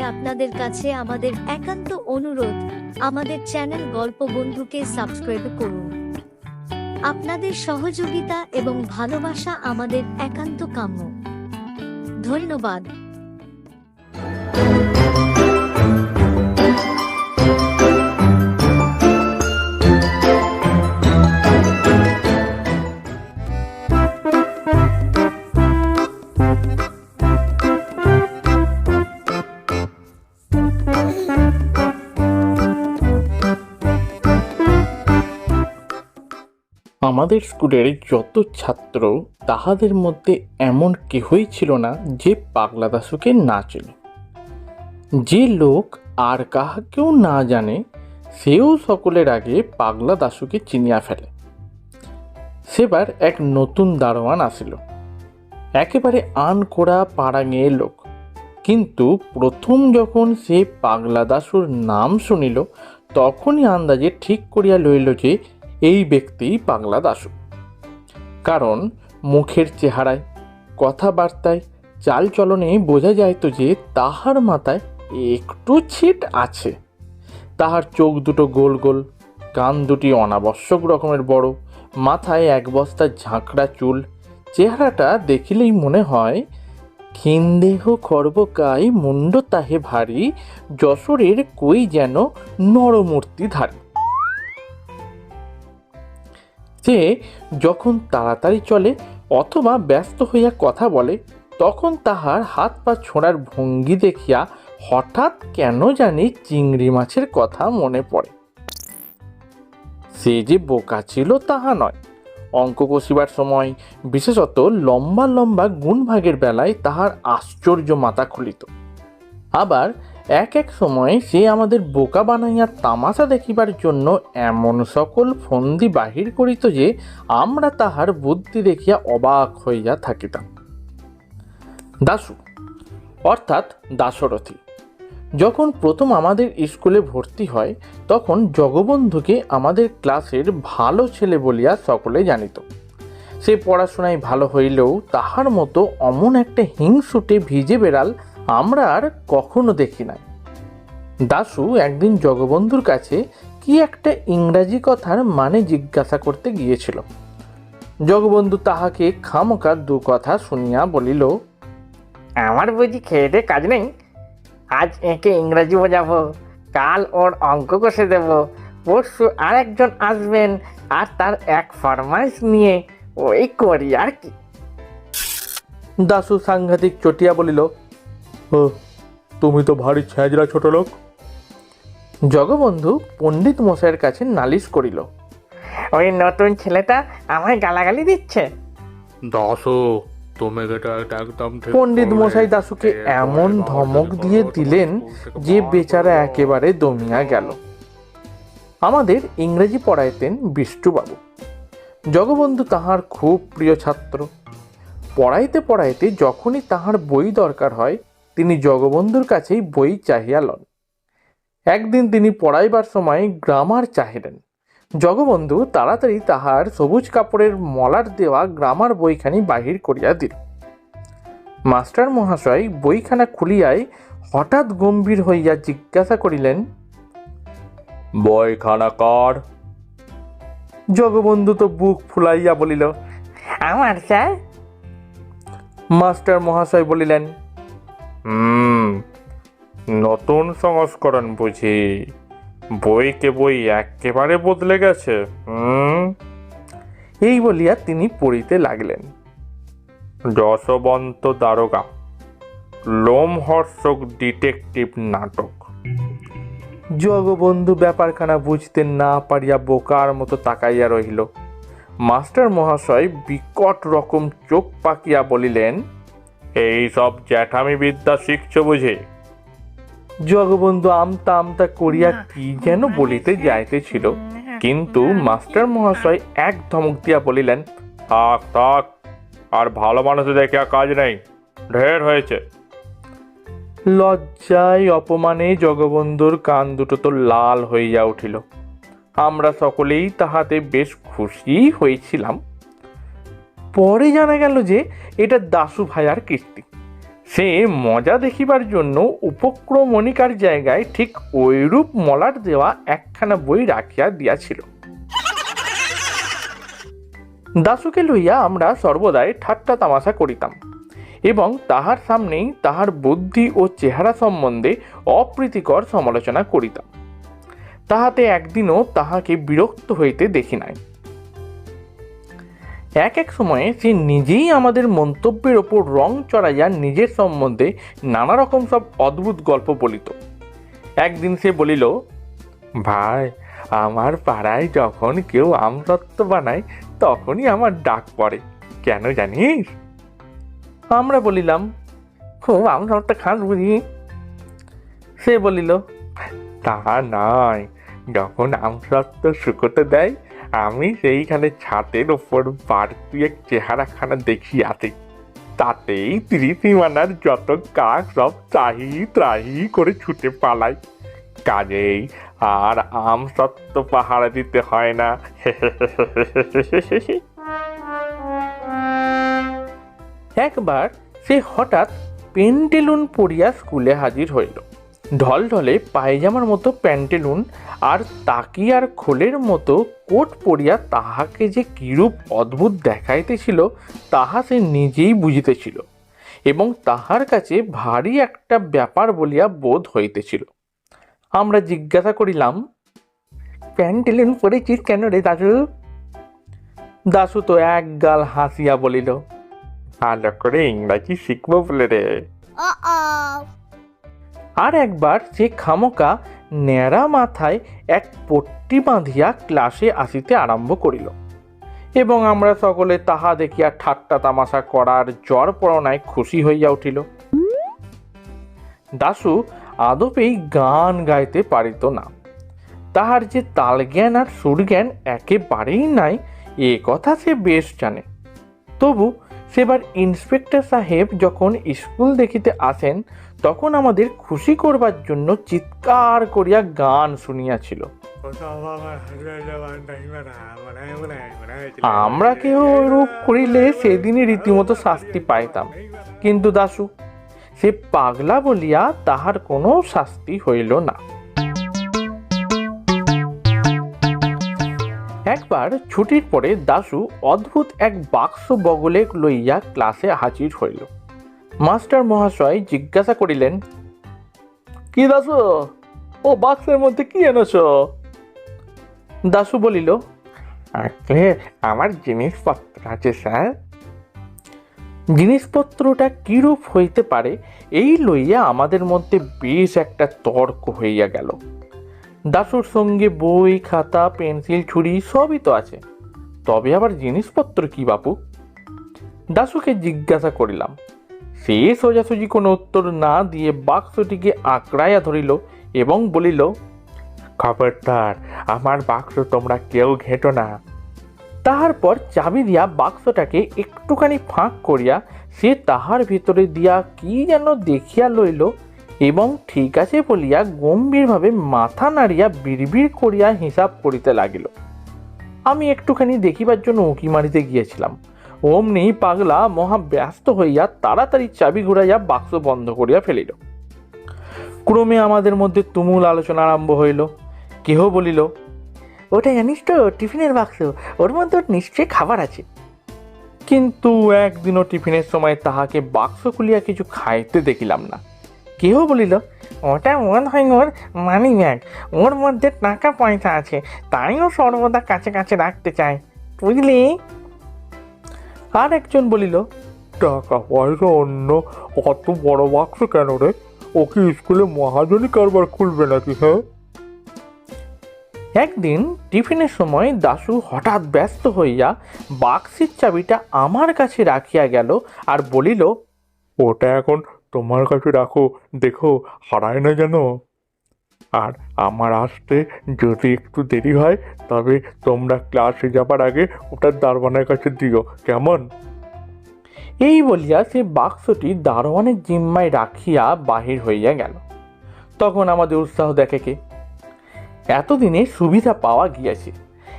আপনাদের কাছে আমাদের একান্ত অনুরোধ, আমাদের চ্যানেল গল্প বন্ধুকে সাবস্ক্রাইব করুন। আপনাদের সহযোগিতা এবং ভালোবাসা আমাদের একান্ত কাম্য। ধন্যবাদ। আমাদের স্কুলের যত ছাত্র, তাহাদের মধ্যে এমন কেহই ছিল না যে পাগলা দাশুকে না চেনে। যে লোক আর কাহাকেও না জানে, সেও সকলের আগে পাগলা দাশুকে চিনিয়া ফেলে। সেবার এক নতুন দারোয়ান আসিল। একেবারে আন করা পাড়াঙে লোক। কিন্তু প্রথম যখন সে পাগলা দাসুর নাম শুনিল, তখনই আন্দাজে ঠিক করিয়া লইল যে এই ব্যক্তি বাংলা দাশু। কারণ মুখের চেহারায়, কথাবার্তায়, চালচলনে বোঝা যাইত যে তাহার মাথায় একটু ছিট আছে। তাহার চোখ দুটো গোল গোল, কান দুটি অনাবশ্যক রকমের বড়, মাথায় এক বস্তা ঝাঁকড়া চুল, চেহারাটা দেখিলেই মনে হয় খিনদেহ খর্বকায় মুন্ড তাহে ভারী, যশোরের কই যেন নরমূর্তি ধারী যে যখন তাড়াতাড়ি চলে অথবা ব্যস্ত হইয়া কথা বলে, তখন তাহার হাত পা ছোঁড়ার ভঙ্গি দেখিয়া হঠাৎ কেন জানি চিংড়ি মাছের কথা মনে পড়ে। সে যে বোকা ছিল তাহা নয়। অঙ্ক কষিবার সময় বিশেষত লম্বা লম্বা গুণভাগের বেলায় তাহার আশ্চর্য মাথা খুলিত। আবার এক এক সময় সে আমাদের বোকা বানাইয়া তামাশা দেখিবার জন্য এমন সকল ফন্দি বাহির করিত যে আমরা তাহার বুদ্ধি দেখিয়া অবাক হইয়া থাকিতাম। দাসু অর্থাৎ দাশরথী, যখন প্রথম আমাদের স্কুলে ভর্তি হয়, তখন জগবন্ধুকে আমাদের ক্লাসের ভালো ছেলে বলিয়া সকলে জানিত। সে পড়াশোনায় ভালো হইলেও তাহার মতো অমন একটা হিংসুটে ভিজে বেড়াল আমরা আর কখনো দেখি নাই। দাশু একদিন জগবন্ধুর কাছে কি একটা ইংরাজি কথার মানে জিজ্ঞাসা করতে গিয়েছিল। জগবন্ধু তাহাকে খামোকা দু কথা শুনিয়া বলিল আমার বুঝি খেয়ে দিয়ে কাজ নেই? আজ একে ইংরাজি বোঝাবো কাল ওর অঙ্ক কষে দেব পরশু আর একজন আসবেন আর তার এক ফরমাইশ নিয়ে ওই করি আর কি? দাশু সাংঘাতিক চটিয়া বলিল তুমি তো ভারী ছ্যাঁচড়া ছোট লোক। জগবন্ধু পণ্ডিত মশাইয়ের কাছে নালিশ করিল ওই নতুন ছেলেটা আমায় গালাগালি দিচ্ছে? দাসো তুমি এটা একদম পণ্ডিত মশাই এরপরে এমন ধমক দিয়ে দিলেন যে বেচারা একেবারে দমিয়া গেল। আমাদের ইংরেজি পড়াইতেন বিষ্টুবাবু জগবন্ধু তাহার খুব প্রিয় ছাত্র। পড়াইতে পড়াইতে যখনই তাহার বই দরকার হয় তিনি জগবন্ধুর কাছেই বই চাহিয়া লন। একদিন তিনি পড়াইবার সময় গ্রামার চাহিলেন। জগবন্ধু তাড়াতাড়ি তাহার সবুজ কাপড়ের মলার দেওয়া গ্রামার বইখানি বাহির করিয়া দিল। মাস্টার মহাশয় বইখানা খুলিয়াই হঠাৎ গম্ভীর হইয়া জিজ্ঞাসা করিলেন বইখানা কার? জগবন্ধু তো বুক ফুলাইয়া বলিল আমার স্যার? মাস্টার মহাশয় বলিলেন হুম, নতুন সংস্করণ বুঝি। বইকে বই একেবারে বদলে গেছে, হুম? এই বলিয়া তিনি পড়িতে লাগলেন। যশবন্ত দারোগা, লোমহর্ষক ডিটেকটিভ নাটক। জগবন্ধু ব্যাপারখানা বুঝতে না পারিয়া বোকার মতো তাকাইয়া রহিল। মাস্টার মহাশয় বিকট রকম চোখ পাকিয়া বলিলেন এই সব জ্যাঠামি বিদ্যা শিখছ বুঝি? জগবন্ধু আমতা আমতা করিয়া কি যেন বলিতে যাইতেছিল। কিন্তু মাস্টার মহাশয় এক ধমক দিয়া বলিলেন থাক থাক আর ভালো মানুষ দেখে আর কাজ নেই ঢের হয়েছে। লজ্জায় অপমানে জগবন্ধুর কান দুটো তো লাল হইয়া উঠিল। আমরা সকলেই তাহাতে বেশ খুশি হয়েছিলাম। পরে জানা গেল যে এটা দাশু ভাইয়ার কীর্তি। সে মজা দেখিবার জন্য উপক্রমণিকার জায়গায় ঠিক ওইরূপ মলাট দেওয়া একখানা বই রাখিয়া দিয়াছিল। দাশুকে লইয়া আমরা সর্বদাই ঠাট্টা তামাশা করিতাম এবং তাহার সামনেই তাহার বুদ্ধি ও চেহারা সম্বন্ধে অপ্রীতিকর সমালোচনা করিতাম। তাহাতে একদিনও তাহাকে বিরক্ত হইতে দেখি নাই। এক এক সময়ে সে নিজেই আমাদের মন্তব্যের ওপর রং চড়াইয়া নিজের সম্বন্ধে নানা রকম সব অদ্ভুত গল্প বলিত। একদিন সে বলিল, ভাই, আমার পাড়ায় যখন কেউ আমরত্ব বানায়, তখনই আমার ডাক পড়ে। কেন জানিস? আমরা বলিলাম, খুব আমরত্ব খাস বুঝি? সে বলিল, তা নয়। যখন আমরত্ব শুকোতে দেয় আমি সেইখানে ছাদের ওপর বাড়তি এক চেহারাখানা দেখি আসি তাতেই ত্রিসীমানার যত কাক সব ত্রাহি ত্রাহি করে ছুটে পালায়। কাজেই আর আম সত্য পাহারা দিতে হয় না। একবার সে হঠাৎ পেন্টেলুন পড়িয়া স্কুলে হাজির হইল। ঢলঢলে পায়জামার মতো প্যান্টেলুন আর তাকিয়ার খোলের মতো কোট পরিয়া তাহাকে যে কিরূপ অদ্ভুত দেখাইতেছিল, তাহা সে নিজেই বুঝিতেছিল এবং তাহার কাছে ভারী একটা ব্যাপার বলিয়া বোধ হইতেছিল। আমরা জিজ্ঞাসা করিলাম প্যান্টেলুন পরেছিস কেন রে দাদু দাসু তো এক গাল হাসিয়া বলিল ভালো করে ইংরাজি শিখব বলে রে। আর একবার সে খামোকা ন্যাড়া মাথায় এক পট্টি বাঁধিয়া ক্লাসে আসিতে আরম্ভ করিল। এবং আমরা সকলে তাহা দেখিয়া ঠাট্টা তামাশা করার জ্বর পড়নায় খুশি হইয়া উঠিল। দাশু আদপেই গান গাইতে পারিত না। তাহার যে তালজ্ঞান আর সুরজ্ঞান একেবারেই নাই, এ কথা সে বেশ জানে। তবু সেবার ইন্সপেক্টর সাহেব যখন স্কুল দেখিতে আসেন, তখন আমাদের খুশি করবার জন্য চিৎকার করিয়া গান শুনিয়াছিল। আমরা কেউ রূপ করিলে সেদিনই রীতিমতো শাস্তি পাইতাম। কিন্তু দাশু, সে পাগলা বলিয়া তাহার কোনো শাস্তি হইল না। একবার ছুটির পরে দাশু অদ্ভুত এক বাক্স বগলে লইয়া ক্লাসে হাজির হইল। মাস্টার মহাশয় জিজ্ঞাসা করিলেন, কি দাসু ও বাক্সের মধ্যে কি এনেছ? দাশু বলিল আমার জিনিসপত্র আছে, স্যার। জিনিসপত্রটা কিরূপ হইতে পারে, এই লইয়া আমাদের মধ্যে বেশ একটা তর্ক হইয়া গেল। দাশুর সঙ্গে বই, খাতা, পেন্সিল, ছুরি সবই তো আছে। তবে আবার জিনিসপত্র কি বাপু? দাশুকে জিজ্ঞাসা করিলাম। সে সোজাসুজি কোনো উত্তর না দিয়ে বাক্সটিকে আঁকড়াইয়া ধরিল এবং বলিল, খবরদার, আমার বাক্স তোমরা কেউ ঘেটো না। তাহার পর চাবি দিয়া বাক্সটাকে একটুখানি ফাঁক করিয়া সে তাহার ভিতরে দিয়া কি যেন দেখিয়া লইল এবং ঠিক আছে বলিয়া গম্ভীরভাবে মাথা নাড়িয়া বিড়বিড় করিয়া হিসাব করিতে লাগিল। আমি একটুখানি দেখিবার জন্য উঁকি মারিতে গিয়েছিলাম। অমনি পাগলা মহা ব্যস্ত হইয়া তাড়াতাড়ি চাবি ঘুরাইয়া বাক্স বন্ধ করিয়া ফেলিল। ক্রমে আমাদের মধ্যে তুমুল আলোচনা আরম্ভ হইল। কেহ বলিল ওটা জানিস তো টিফিনের বাক্স ওর মধ্যে নিশ্চয়ই খাবার আছে। কিন্তু একদিনও টিফিনের সময় তাহাকে বাক্স খুলিয়া কিছু খাইতে দেখিলাম না। কেহ বলিল ওটা মনে হয় ওর মানি ব্যাগ। ওর মধ্যে টাকা পয়সা আছে তাই ও সর্বদা কাছে কাছে রাখতে চায়। বুঝলি? আর একজন বলিল টাকা পয়সা অন্য অত বড় বাক্স কেন রে? ও কি স্কুলে মহাজনী কারবার খুলবে নাকি হ্যাঁ? একদিন টিফিনের সময় দাশু হঠাৎ ব্যস্ত হইয়া বাক্সের চাবিটা আমার কাছে রাখিয়া গেল আর বলিল ওটা এখন তোমার কাছে রাখো, দেখো, হারায় না যেন। আর আমার আসতে যদি একটু দেরি হয়, তবে তোমরা ক্লাসে যাবার আগে ওটা দারবানের কাছে দিও, কেমন? এই বলিয়া সে বাক্সটি দারোয়ানের জিম্মায় রাখিয়া বাহির হইয়া গেল। তখন আমাদের উৎসাহ দেখে কে? এতদিনে সুবিধা পাওয়া গিয়াছে।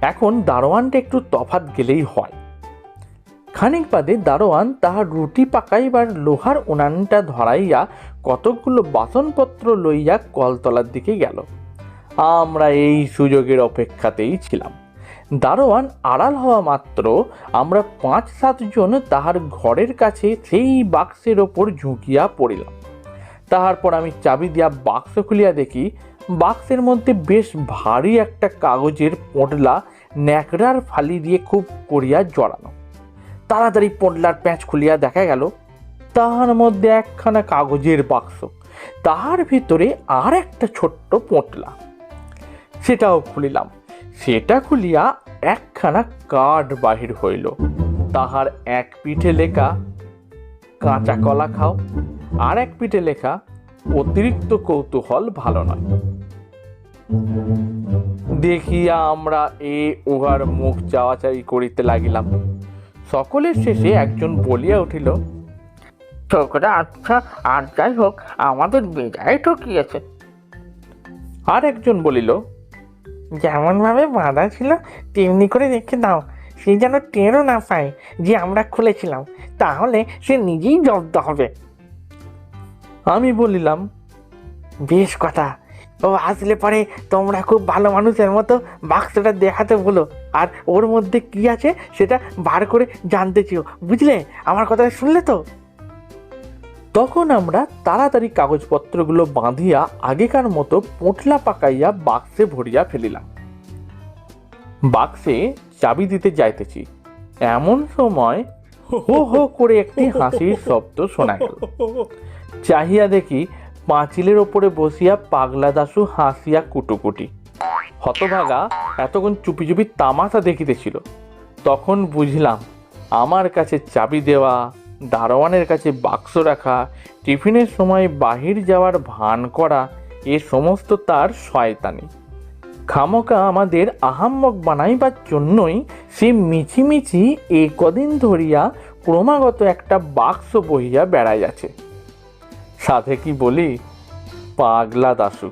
এখন দারোয়ানটা একটু তফাত গেলেই হয়। খানিক বাদে দারোয়ান তাহার রুটি পাকাইবার লোহার উনানটা ধরাইয়া কতকগুলো বাসনপত্র লইয়া কলতলার দিকে গেল। আমরা এই সুযোগের অপেক্ষাতেই ছিলাম। দারোয়ান আড়াল হওয়া মাত্র আমরা পাঁচ সাতজন তাহার ঘরের কাছে সেই বাক্সের ওপর ঝুঁকিয়া পড়িলাম। তাহার পর আমি চাবি দিয়া বাক্স খুলিয়া দেখি, বাক্সের মধ্যে বেশ ভারী একটা কাগজের পোটলা ন্যাকড়ার ফালি দিয়ে খুব করিয়া জড়ানো। তাড়াতাড়ি পোটলার প্যাঁচ খুলিয়া দেখা গেল, তাহার মধ্যে একখানা কাগজের বাক্স, তাহার ভিতরে আর একটা ছোট্ট পোটলা। সেটাও খুলিলাম। সেটা খুলিয়া একখানা কার্ড বাহির হইল। তাহার এক পিঠে লেখা, কাঁচা কলা খাও। আর এক পিঠে লেখা, অতিরিক্ত কৌতূহল ভালো নয়। দেখিয়া আমরা এ উহার মুখ চাওয়াচাই করিতে লাগিলাম। সকলের শেষে একজন বলিয়া উঠিল ছোকরা আচ্ছা আর যাই হোক আমাদের বেজায় ঠকিয়েছে। আর একজন বলিল যেমন ভাবে বাঁধা ছিল তেমনি করে রেখে দাও। সে যেন টেরও না পায় যে আমরা খুলেছিলাম তাহলে সে নিজেই জব্দ হবে। আমি বলিলাম বেশ কথা ও আসলে পরে তোমরা খুব ভালো মানুষের মতো বাক্সটা দেখাতে বলো আর ওর মধ্যে কি আছে সেটা বার করে জানতে চেও বুঝলে? আমার কথাটা শুনলে তো? তখন আমরা তাড়াতাড়ি কাগজপত্রগুলো বাঁধিয়া আগেকার মতো পোটলা পাকাইয়া বাক্সে ভরিয়া ফেলিলাম। বাক্সে চাবি দিতে যাইতেছি। এমন সময় হো হো করে একটি হাসির শব্দ শোনা গেল। চাহিয়া দেখি পাঁচিলের ওপরে বসিয়া পাগলা দাসু হাসিয়া কুটুকুটি। হতভাগা এতক্ষণ চুপি চুপি তামাশা দেখিতেছিল। তখন বুঝলাম, আমার কাছে চাবি দেওয়া, দারোয়ানের কাছে বাক্স রাখা, টিফিনের সময় বাহির যাওয়ার ভান করা, এ সমস্ত তার শয়তানি। খামোকা আমাদের আহাম্মক বানাইবার জন্যই সে মিছিমিছি এ কদিন ধরিয়া ক্রমাগত একটা বাক্স বহিয়া বেড়াইয়াছে। সাথে কি বলি? পাগলা দাসু